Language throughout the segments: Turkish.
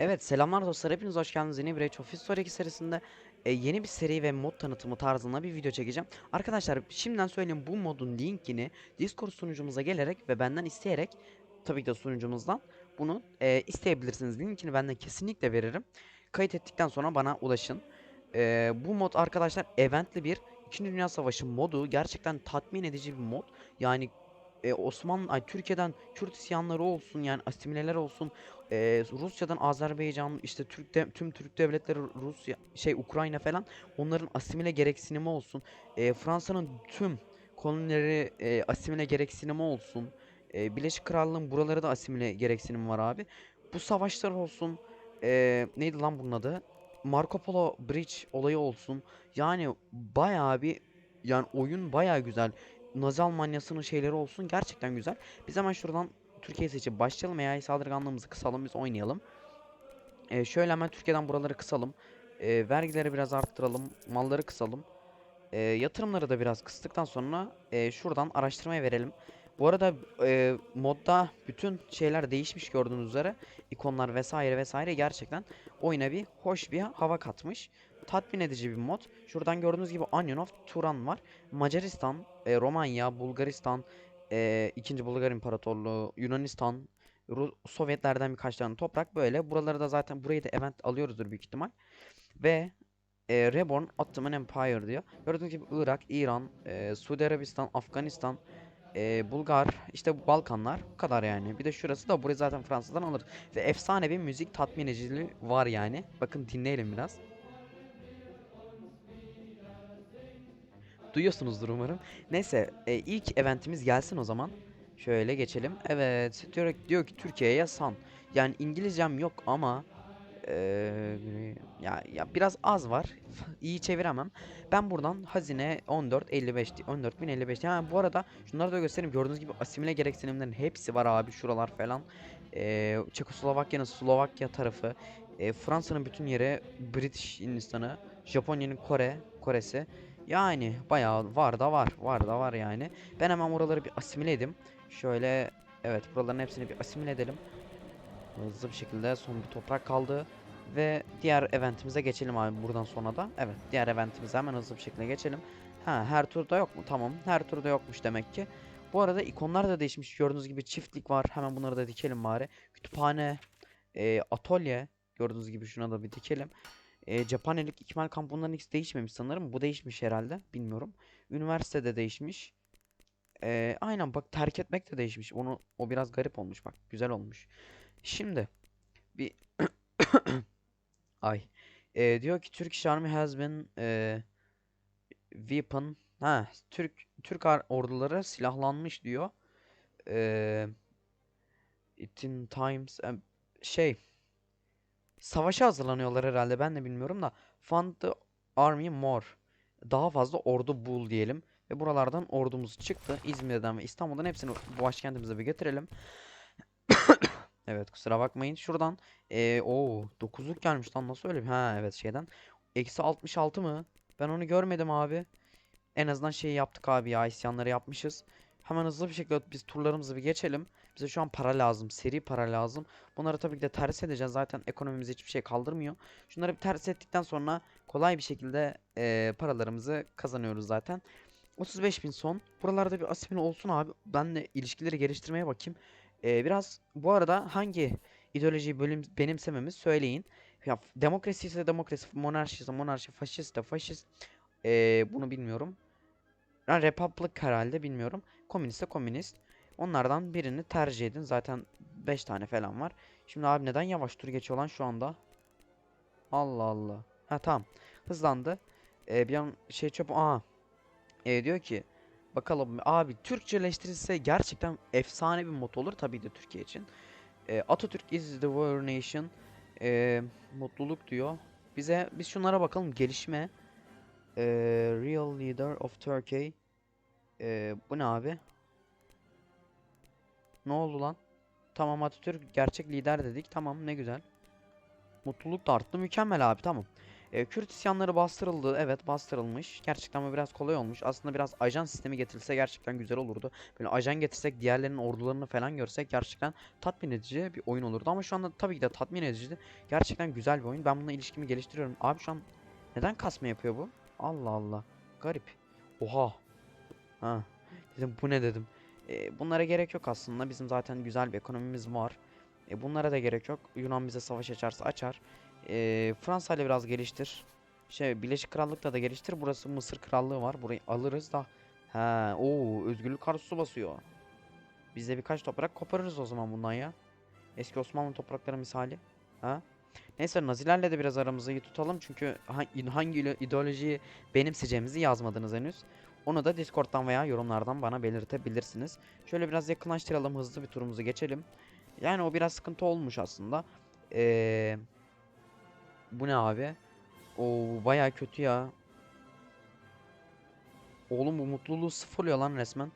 Evet selamlar dostlar hepiniz hoş geldiniz yeni bir Age of History 2 serisinde e, yeni bir seri ve mod tanıtımı tarzında bir video çekeceğim. Arkadaşlar şimdiden söyleyeyim bu modun linkini Discord sunucumuza gelerek ve benden isteyerek tabii ki de sunucumuzdan bunu e, isteyebilirsiniz. Linkini benden kesinlikle veririm. Kayıt ettikten sonra bana ulaşın. E, bu mod arkadaşlar eventli bir 2. Dünya Savaşı modu gerçekten tatmin edici bir mod. Yani e, Osmanlı, ay Türkiye'den Kürt isyanları olsun yani asimileler olsun e, Rusya'dan Azerbaycan işte Türk de, tüm Türk devletleri Rusya şey Ukrayna falan onların asimile gereksinimi olsun. E, Fransa'nın tüm kolonileri e, asimile gereksinimi olsun. E, Birleşik Krallığın buraları da asimile gereksinimi var abi. Bu savaşlar olsun e, neydi lan bunun adı? Marco Polo Bridge olayı olsun. Yani bayağı bir yani oyun bayağı güzel Nazi Almanyası'nın şeyleri olsun gerçekten güzel biz hemen şuradan Türkiye seçip başlayalım. AI saldırganlığımızı kısalım biz oynayalım. Ee, şöyle hemen Türkiye'den buraları kısalım. Ee, vergileri biraz arttıralım. Malları kısalım. Ee, yatırımları da biraz kıstıktan sonra e, şuradan araştırmaya verelim. Bu arada e, modda bütün şeyler değişmiş gördüğünüz üzere. ikonlar vesaire vesaire gerçekten oyuna bir hoş bir hava katmış. Tatmin edici bir mod. Şuradan gördüğünüz gibi Onion of Turan var. Macaristan, e, Romanya, Bulgaristan, e, 2. Bulgar İmparatorluğu, Yunanistan, Ru- Sovyetlerden birkaç tane toprak böyle. Buraları da zaten burayı da event alıyoruzdur büyük ihtimal. Ve e, Reborn Ottoman Empire diyor. Gördüğünüz gibi Irak, İran, e, Suudi Arabistan, Afganistan, e, Bulgar, işte Balkanlar bu kadar yani. Bir de şurası da burayı zaten Fransızdan alır. Ve efsane bir müzik tatmin ediciliği var yani. Bakın dinleyelim biraz. Duyuyorsunuzdur umarım. Neyse e, ilk eventimiz gelsin o zaman. Şöyle geçelim. Evet diyor, diyor ki Türkiye'ye san. Yani İngilizcem yok ama eee, ya ya biraz az var. İyi çeviremem. Ben buradan hazine 14.55 di- 14.055. Ha bu arada şunları da göstereyim. Gördüğünüz gibi asimile gereksinimlerin hepsi var abi şuralar falan. Eee Çekoslovakya'nın Slovakya tarafı, eee, Fransa'nın bütün yeri, British Hindistan'ı, Japonya'nın Kore, Kore'si. Yani bayağı var da var. Var da var yani. Ben hemen oraları bir asimile edeyim. Şöyle evet buraların hepsini bir asimile edelim. Hızlı bir şekilde son bir toprak kaldı. Ve diğer eventimize geçelim abi buradan sonra da. Evet diğer eventimize hemen hızlı bir şekilde geçelim. Ha her turda yok mu? Tamam her turda yokmuş demek ki. Bu arada ikonlar da değişmiş. Gördüğünüz gibi çiftlik var. Hemen bunları da dikelim bari. Kütüphane, e, atölye. Gördüğünüz gibi şuna da bir dikelim. E, cephanelik ikmal kampı bunların ikisi değişmemiş sanırım. Bu değişmiş herhalde. Bilmiyorum. Üniversitede değişmiş. E, aynen bak terk etmek de değişmiş. Onu o biraz garip olmuş bak. Güzel olmuş. Şimdi bir ay E, diyor ki Turkish Army has been e, weapon ha Türk Türk ar- orduları silahlanmış diyor. E, it in times e, şey Savaşa hazırlanıyorlar herhalde ben de bilmiyorum da Fund the Army more. Daha fazla ordu bul diyelim. Ve buralardan ordumuz çıktı. İzmir'den ve İstanbul'dan hepsini bu başkentimize bir getirelim. Evet kusura bakmayın. Şuradan eee o 9'luk gelmiş lan nasıl öyle bir ha evet şeyden. Eksi 66 mı? Ben onu görmedim abi. En azından şeyi yaptık abi ya isyanları yapmışız. Hemen hızlı bir şekilde biz turlarımızı bir geçelim. Bize şu an para lazım. Seri para lazım. Bunları tabii ki de ters edeceğiz. Zaten ekonomimiz hiçbir şey kaldırmıyor. Şunları bir ters ettikten sonra kolay bir şekilde eee, paralarımızı kazanıyoruz zaten. 35 bin son. Buralarda bir asimile olsun abi. Ben de ilişkileri geliştirmeye bakayım. Eee, biraz bu arada hangi ideolojiyi bölüm, benimsememiz söyleyin. Ya, demokrasi ise demokrasi, monarşi ise monarşi, faşist de faşist. Eee, bunu bilmiyorum. Ha, Republic herhalde bilmiyorum. Komünist de komünist. Onlardan birini tercih edin. Zaten 5 tane falan var. Şimdi abi neden yavaş tur geçiyor lan şu anda? Allah Allah. Ha tamam. Hızlandı. Ee, bir an şey çöp. Aa. Ee, diyor ki bakalım abi Türkçeleştirilse gerçekten efsane bir mod olur tabii de Türkiye için. Ee, Atatürk is the war nation. Ee, mutluluk diyor. Bize biz şunlara bakalım gelişme. Ee, real leader of Turkey. Ee, bu ne abi? Ne oldu lan? Tamam Atatürk gerçek lider dedik. Tamam ne güzel. Mutluluk da arttı. Mükemmel abi tamam. E, Kürt isyanları bastırıldı. Evet bastırılmış. Gerçekten bu biraz kolay olmuş. Aslında biraz ajan sistemi getirilse gerçekten güzel olurdu. Böyle ajan getirsek diğerlerinin ordularını falan görsek gerçekten tatmin edici bir oyun olurdu. Ama şu anda tabii ki de tatmin edici. Gerçekten güzel bir oyun. Ben bununla ilişkimi geliştiriyorum. Abi şu an neden kasma yapıyor bu? Allah Allah. Garip. Oha. Ha. Dedim bu ne dedim. E, bunlara gerek yok aslında. Bizim zaten güzel bir ekonomimiz var. E, bunlara da gerek yok. Yunan bize savaş açarsa açar. E, Fransa ile biraz geliştir. Şey Birleşik Krallık'la da geliştir. Burası Mısır Krallığı var. Burayı alırız da. He, o özgürlük arzusu basıyor. Biz de birkaç toprak koparırız o zaman bundan ya. Eski Osmanlı toprakları misali. Ha? Neyse Nazilerle de biraz aramızı iyi tutalım çünkü hangi, hangi ide- ideolojiyi benimseyeceğimizi yazmadınız henüz. Onu da Discord'dan veya yorumlardan bana belirtebilirsiniz. Şöyle biraz yakınlaştıralım hızlı bir turumuzu geçelim. Yani o biraz sıkıntı olmuş aslında. Eee bu ne abi? O baya kötü ya. Oğlum bu mutluluğu sıfırlıyor lan resmen.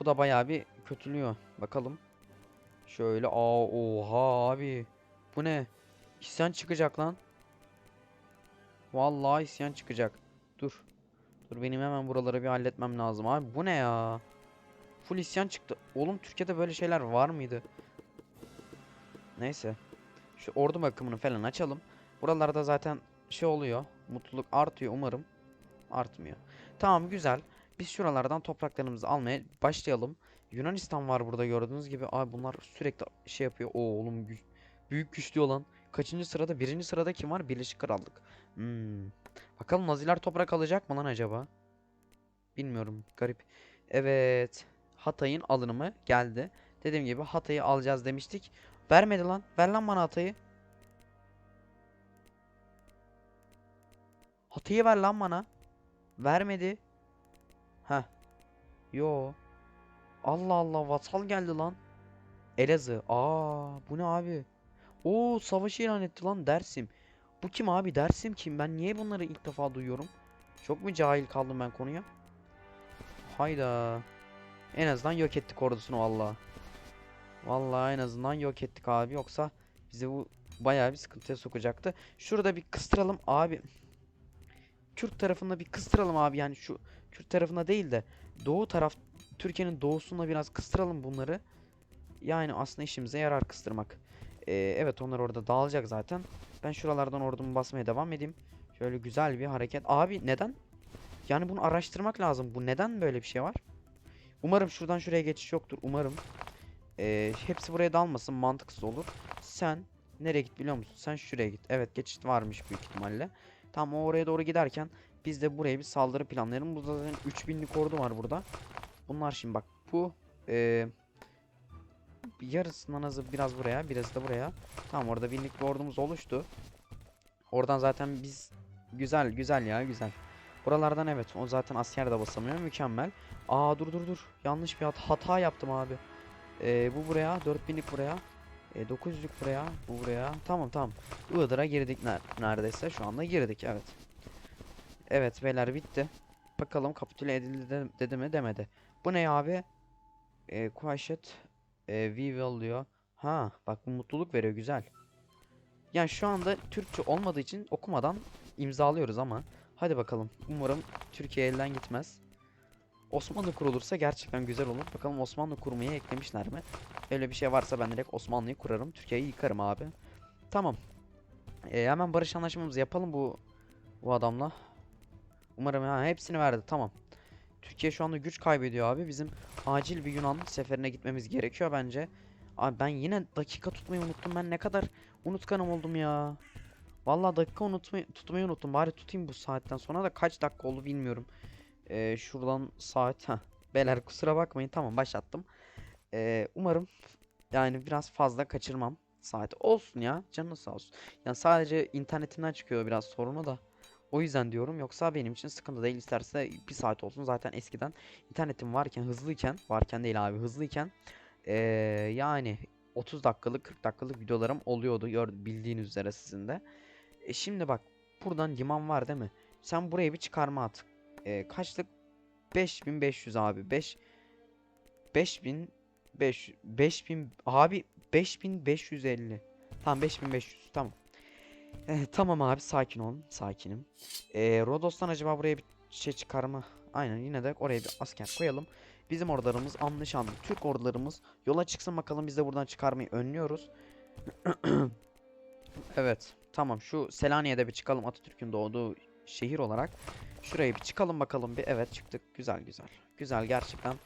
Bu da bayağı bir kötülüyor. Bakalım. Şöyle aa oha abi. Bu ne? İsyan çıkacak lan. Vallahi isyan çıkacak. Dur. Benim hemen buraları bir halletmem lazım abi. Bu ne ya? Full isyan çıktı. Oğlum Türkiye'de böyle şeyler var mıydı? Neyse. Şu ordu bakımını falan açalım. Buralarda zaten şey oluyor. Mutluluk artıyor umarım. Artmıyor. Tamam güzel. Biz şuralardan topraklarımızı almaya başlayalım. Yunanistan var burada gördüğünüz gibi. Abi bunlar sürekli şey yapıyor. Oo oğlum büyük güçlü olan. Kaçıncı sırada? Birinci sırada kim var? Birleşik Krallık. Hmm. Bakalım Naziler toprak alacak mı lan acaba? Bilmiyorum. Garip. Evet. Hatay'ın alınımı geldi. Dediğim gibi Hatay'ı alacağız demiştik. Vermedi lan. Ver lan bana Hatay'ı. Hatay'ı ver lan bana. Vermedi. Heh. Yo. Allah Allah vasal geldi lan. Elazığ. Aa bu ne abi? Oo savaşı ilan etti lan Dersim. Bu kim abi? Dersim kim? Ben niye bunları ilk defa duyuyorum? Çok mu cahil kaldım ben konuya? Hayda. En azından yok ettik ordusunu valla. Vallahi en azından yok ettik abi. Yoksa bizi bu bayağı bir sıkıntıya sokacaktı. Şurada bir kıstıralım abi. Kürt tarafında bir kıstıralım abi. Yani şu Kürt tarafında değil de doğu taraf Türkiye'nin doğusunda biraz kıstıralım bunları. Yani aslında işimize yarar kıstırmak. Ee, evet onlar orada dağılacak zaten. Ben şuralardan ordumu basmaya devam edeyim. Şöyle güzel bir hareket. Abi neden? Yani bunu araştırmak lazım. Bu neden böyle bir şey var? Umarım şuradan şuraya geçiş yoktur. Umarım. Ee, hepsi buraya dalmasın. Mantıksız olur. Sen nereye git biliyor musun? Sen şuraya git. Evet geçit varmış büyük ihtimalle. Tam oraya doğru giderken biz de buraya bir saldırı planlayalım. Burada zaten 3000'lik ordu var burada. Bunlar şimdi bak bu eee yarısından azı biraz buraya, biraz da buraya. Tamam orada binlik ordumuz oluştu. Oradan zaten biz güzel güzel ya güzel. Buralardan evet o zaten asker de basamıyor mükemmel. Aa dur dur dur yanlış bir hat hata yaptım abi. Ee, bu buraya 4000'lik buraya. E, 900'lük buraya bu buraya. Tamam tamam. Iğdır'a girdik ner neredeyse şu anda girdik evet. Evet beyler bitti. Bakalım kapitüle edildi de- dedi mi demedi. Bu ne abi? E, Quashet e, will diyor. Ha bak bu mutluluk veriyor güzel. Yani şu anda Türkçe olmadığı için okumadan imzalıyoruz ama hadi bakalım. Umarım Türkiye elden gitmez. Osmanlı kurulursa gerçekten güzel olur. Bakalım Osmanlı kurmayı eklemişler mi? Öyle bir şey varsa ben direkt Osmanlı'yı kurarım. Türkiye'yi yıkarım abi. Tamam. Ee, hemen barış anlaşmamızı yapalım bu bu adamla. Umarım ha, hepsini verdi. Tamam. Türkiye şu anda güç kaybediyor abi. Bizim acil bir Yunan seferine gitmemiz gerekiyor bence. Abi ben yine dakika tutmayı unuttum. Ben ne kadar unutkanım oldum ya. Vallahi dakika unutmayı tutmayı unuttum. Bari tutayım bu saatten sonra da kaç dakika oldu bilmiyorum. Ee, şuradan saat. Heh. Beyler kusura bakmayın. Tamam başlattım. Ee, umarım yani biraz fazla kaçırmam saat. Olsun ya. Canın sağ olsun. Yani sadece internetimden çıkıyor biraz sorunu da. O yüzden diyorum. Yoksa benim için sıkıntı değil. İsterse bir saat olsun. Zaten eskiden internetim varken hızlıyken varken değil abi hızlıyken ee, yani 30 dakikalık 40 dakikalık videolarım oluyordu. Bildiğiniz üzere sizin de. E şimdi bak buradan liman var değil mi? Sen buraya bir çıkarma at. E, kaçlık? 5500 abi. 5 5000 5 5000 abi 5550. Tamam 5500 tamam. Eh, tamam abi sakin olun. Sakinim. Ee, Rodos'tan acaba buraya bir şey çıkar mı? Aynen yine de oraya bir asker koyalım. Bizim ordularımız anlı şanlı. Türk ordularımız yola çıksın bakalım biz de buradan çıkarmayı önlüyoruz. evet tamam şu Selanik'e bir çıkalım Atatürk'ün doğduğu şehir olarak. Şuraya bir çıkalım bakalım bir. Evet çıktık. Güzel güzel. Güzel gerçekten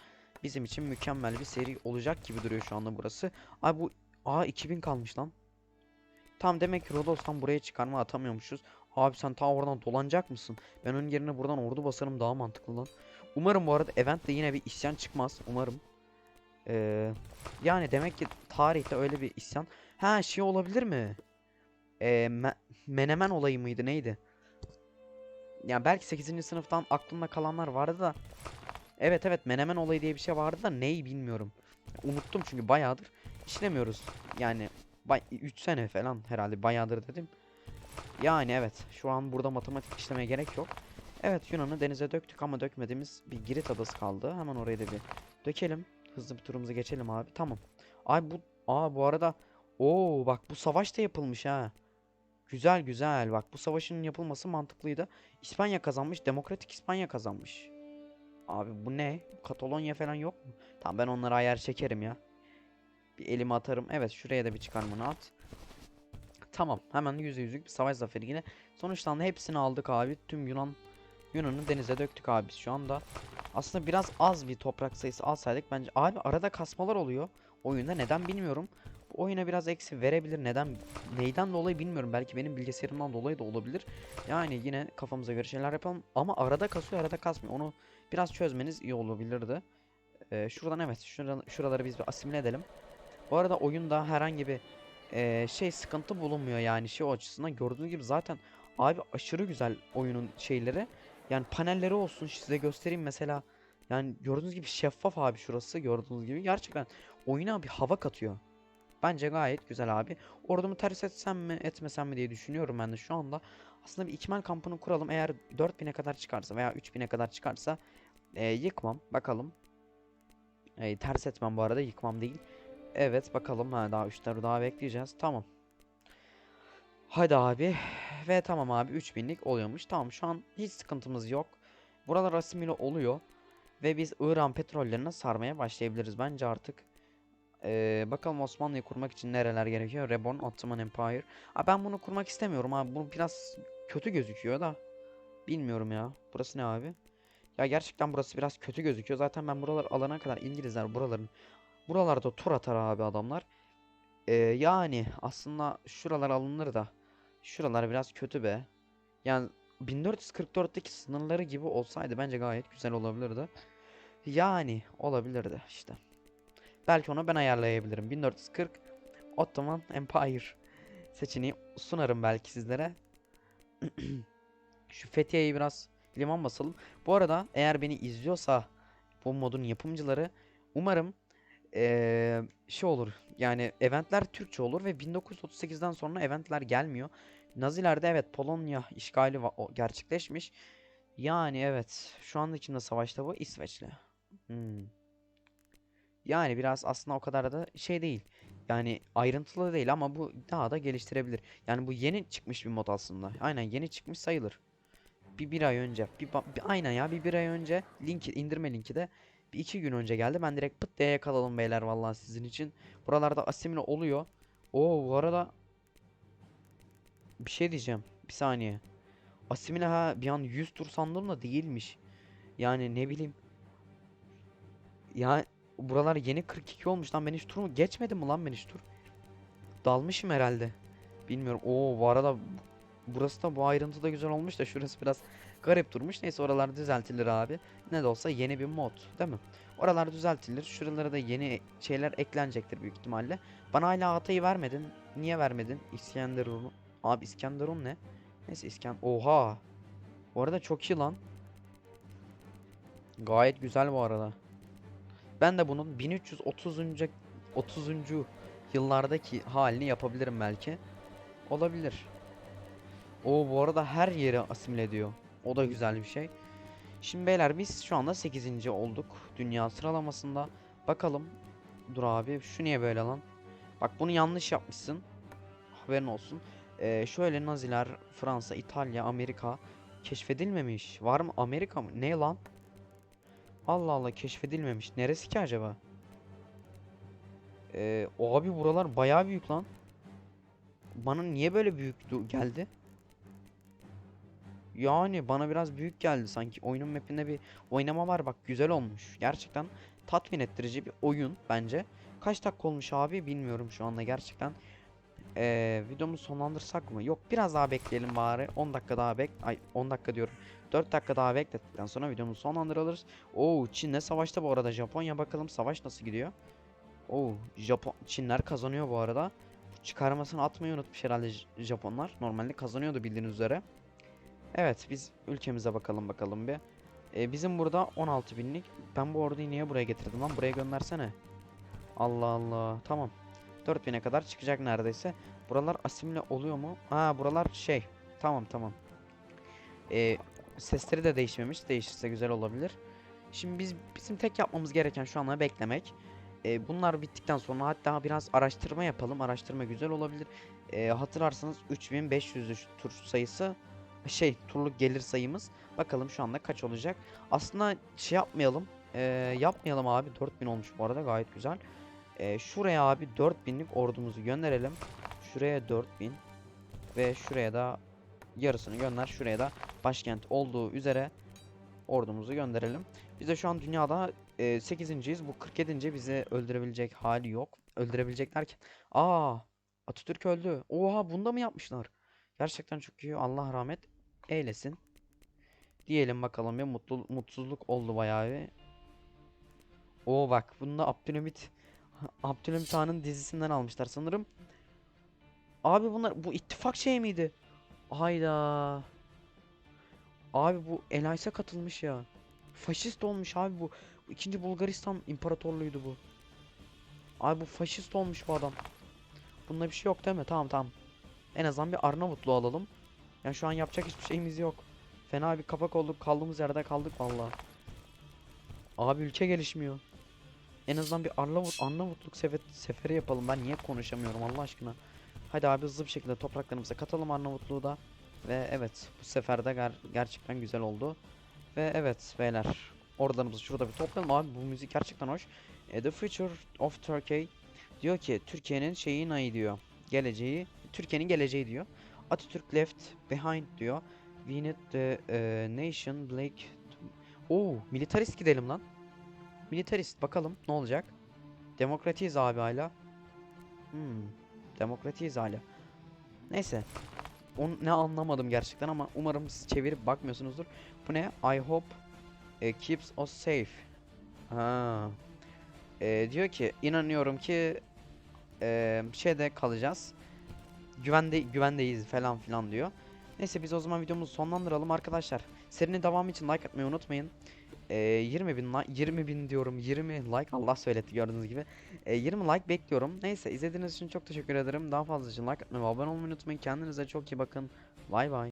bizim için mükemmel bir seri olacak gibi duruyor şu anda burası. Ay bu Aa 2000 kalmış lan. Tam demek ki Rodos'tan buraya çıkarma atamıyormuşuz. Abi sen ta oradan dolanacak mısın? Ben onun yerine buradan ordu basarım daha mantıklı lan. Umarım bu arada eventte yine bir isyan çıkmaz. Umarım. Ee, yani demek ki tarihte öyle bir isyan. Ha şey olabilir mi? Ee, Me- Menemen olayı mıydı neydi? Ya belki 8. sınıftan aklımda kalanlar vardı da. Evet evet Menemen olayı diye bir şey vardı da neyi bilmiyorum. Unuttum çünkü bayağıdır işlemiyoruz. Yani 3 sene falan herhalde bayağıdır dedim. Yani evet şu an burada matematik işlemeye gerek yok. Evet Yunan'ı denize döktük ama dökmediğimiz bir Girit adası kaldı. Hemen orayı da bir dökelim. Hızlı bir turumuzu geçelim abi. Tamam. Ay bu aa bu arada oo bak bu savaş da yapılmış ha. Güzel güzel bak bu savaşın yapılması mantıklıydı. İspanya kazanmış. Demokratik İspanya kazanmış. Abi bu ne? Katalonya falan yok mu? Tamam ben onlara ayar çekerim ya. Bir elimi atarım. Evet şuraya da bir çıkarmanı at. Tamam hemen yüzde yüzlük bir savaş zaferi yine. Sonuçlandı hepsini aldık abi. Tüm Yunan Yunan'ı denize döktük abi biz şu anda. Aslında biraz az bir toprak sayısı alsaydık bence. Abi arada kasmalar oluyor oyunda neden bilmiyorum. Bu oyuna biraz eksi verebilir. Neden? Neyden dolayı bilmiyorum. Belki benim bilgisayarımdan dolayı da olabilir. Yani yine kafamıza göre şeyler yapalım. Ama arada kasıyor arada kasmıyor. Onu biraz çözmeniz iyi olabilirdi. Ee, şuradan evet şura- şuraları biz bir asimile edelim. Bu arada oyunda herhangi bir eee, şey sıkıntı bulunmuyor yani şey o açısından gördüğünüz gibi zaten abi aşırı güzel oyunun şeyleri. Yani panelleri olsun size göstereyim mesela. Yani gördüğünüz gibi şeffaf abi şurası gördüğünüz gibi gerçekten oyuna bir hava katıyor. Bence gayet güzel abi. Ordumu ters etsem mi etmesem mi diye düşünüyorum ben de şu anda. Aslında bir ikmal kampını kuralım. Eğer 4000'e kadar çıkarsa veya 3000'e kadar çıkarsa eee, yıkmam. Bakalım. Eee, ters etmem bu arada yıkmam değil. Evet bakalım ha daha 3 daha bekleyeceğiz. Tamam. Hadi abi. Ve tamam abi 3000'lik oluyormuş. Tamam şu an hiç sıkıntımız yok. Buralar asimile oluyor. Ve biz İran petrollerine sarmaya başlayabiliriz bence artık. Ee, bakalım Osmanlı'yı kurmak için nereler gerekiyor? Reborn Ottoman Empire. Aa, ben bunu kurmak istemiyorum abi. Bu biraz kötü gözüküyor da. Bilmiyorum ya. Burası ne abi? Ya gerçekten burası biraz kötü gözüküyor. Zaten ben buralar alana kadar İngilizler buraların Buralarda tur atar abi adamlar. Ee, yani aslında şuralar alınır da. Şuralar biraz kötü be. Yani 1444'teki sınırları gibi olsaydı bence gayet güzel olabilirdi. Yani olabilirdi işte. Belki onu ben ayarlayabilirim. 1440 Ottoman Empire seçeneği sunarım belki sizlere. Şu Fethiye'yi biraz liman basalım. Bu arada eğer beni izliyorsa bu modun yapımcıları umarım eee, şey olur. Yani eventler Türkçe olur ve 1938'den sonra eventler gelmiyor. Nazilerde evet Polonya işgali gerçekleşmiş. Yani evet şu anda kimle savaşta bu? İsveç'le. Hmm. Yani biraz aslında o kadar da şey değil. Yani ayrıntılı değil ama bu daha da geliştirebilir. Yani bu yeni çıkmış bir mod aslında. Aynen yeni çıkmış sayılır. Bir bir ay önce. Bir, bir- aynen ya bir bir ay önce linki indirme linki de bir iki gün önce geldi. Ben direkt pıt diye yakaladım beyler vallahi sizin için. Buralarda asimile oluyor. Oo bu arada bir şey diyeceğim. Bir saniye. Asimile ha bir an 100 tur sandım da değilmiş. Yani ne bileyim. Ya buralar yeni 42 olmuş lan ben hiç tur mu geçmedim mi lan ben hiç tur? Dalmışım herhalde. Bilmiyorum. Oo bu arada bu- burası da bu ayrıntı da güzel olmuş da şurası biraz garip durmuş. Neyse oralar düzeltilir abi. Ne de olsa yeni bir mod değil mi? Oralar düzeltilir. Şuralara da yeni şeyler eklenecektir büyük ihtimalle. Bana hala Hatay'ı vermedin. Niye vermedin? İskenderun'u. Abi İskenderun ne? Neyse İsken... Oha! Bu arada çok iyi lan. Gayet güzel bu arada. Ben de bunun 1330. 30. yıllardaki halini yapabilirim belki. Olabilir. O bu arada her yeri asimile ediyor. O da güzel bir şey. Şimdi beyler biz şu anda 8. olduk dünya sıralamasında. Bakalım. Dur abi şu niye böyle lan? Bak bunu yanlış yapmışsın. Haberin olsun. Ee, şöyle Naziler, Fransa, İtalya, Amerika keşfedilmemiş. Var mı Amerika mı? Ne lan? Allah Allah keşfedilmemiş. Neresi ki acaba? Ee, o abi buralar bayağı büyük lan. Bana niye böyle büyük geldi? Yani bana biraz büyük geldi sanki. Oyunun mapinde bir oynama var bak güzel olmuş. Gerçekten tatmin ettirici bir oyun bence. Kaç dakika olmuş abi bilmiyorum şu anda gerçekten. Ee, videomuzu sonlandırsak mı? Yok biraz daha bekleyelim bari. 10 dakika daha bek... Ay 10 dakika diyorum. 4 dakika daha beklettikten sonra videomuzu sonlandırırız. Oo Çin'le savaşta bu arada. Japonya bakalım savaş nasıl gidiyor. Oo Japon Çinler kazanıyor bu arada. Çıkarmasını atmayı unutmuş herhalde Japonlar. Normalde kazanıyordu bildiğiniz üzere. Evet biz ülkemize bakalım bakalım bir. Ee, bizim burada 16 binlik. Ben bu orduyu niye buraya getirdim lan? Buraya göndersene. Allah Allah. Tamam. 4000'e kadar çıkacak neredeyse. Buralar asimile oluyor mu? Ha buralar şey. Tamam tamam. Ee, sesleri de değişmemiş. Değişirse güzel olabilir. Şimdi biz bizim tek yapmamız gereken şu anda beklemek. Ee, bunlar bittikten sonra hatta biraz araştırma yapalım. Araştırma güzel olabilir. Ee, hatırlarsanız 3500 tur sayısı şey turluk gelir sayımız. Bakalım şu anda kaç olacak. Aslında şey yapmayalım. Ee, yapmayalım abi. 4000 olmuş bu arada gayet güzel. Ee, şuraya abi 4000'lik ordumuzu gönderelim. Şuraya 4000 ve şuraya da yarısını gönder. Şuraya da başkent olduğu üzere ordumuzu gönderelim. Biz de şu an dünyada e, 8.yiz. Bu 47. bizi öldürebilecek hali yok. Öldürebilecek derken. Aa Atatürk öldü. Oha bunda mı yapmışlar? Gerçekten çok iyi. Allah rahmet eylesin. Diyelim bakalım bir mutlu mutsuzluk oldu bayağı bir. Oo bak bunda Abdülhamit Abdülhamit Han'ın dizisinden almışlar sanırım. Abi bunlar bu ittifak şey miydi? Hayda. Abi bu Elays'a katılmış ya. Faşist olmuş abi bu. İkinci Bulgaristan İmparatorluğuydu bu. Abi bu faşist olmuş bu adam. Bunda bir şey yok değil mi? Tamam tamam. En azından bir Arnavutlu alalım. Yani şu an yapacak hiçbir şeyimiz yok. Fena bir kapak olduk. Kaldığımız yerde kaldık valla. Abi ülke gelişmiyor. En azından bir Arnavut, Arnavutluk sefer, seferi yapalım. Ben niye konuşamıyorum Allah aşkına. Hadi abi hızlı bir şekilde topraklarımıza katalım Arnavutluğu da. Ve evet bu sefer de ger- gerçekten güzel oldu. Ve evet beyler oralarımızı şurada bir toplayalım abi bu müzik gerçekten hoş. E, The Future of Turkey diyor ki Türkiye'nin şeyin ayı diyor. Geleceği, Türkiye'nin geleceği diyor. Atatürk left behind diyor. We need the e, nation Blake. Oo, militarist gidelim lan. Militarist bakalım ne olacak. Demokratiyiz abi hala. Hmm, demokratiyiz hala. Neyse. Onu ne anlamadım gerçekten ama umarım siz çevirip bakmıyorsunuzdur. Bu ne? I hope e, keeps us safe. Ha. E, diyor ki inanıyorum ki e, şeyde kalacağız. Güvende güvendeyiz falan filan diyor. Neyse biz o zaman videomuzu sonlandıralım arkadaşlar. Serinin devamı için like atmayı unutmayın. E, 20 bin like 20 bin diyorum 20 like Allah söyletti gördüğünüz gibi. E, 20 like bekliyorum. Neyse izlediğiniz için çok teşekkür ederim. Daha fazla için like atmayı abone olmayı unutmayın. Kendinize çok iyi bakın. Bay bay.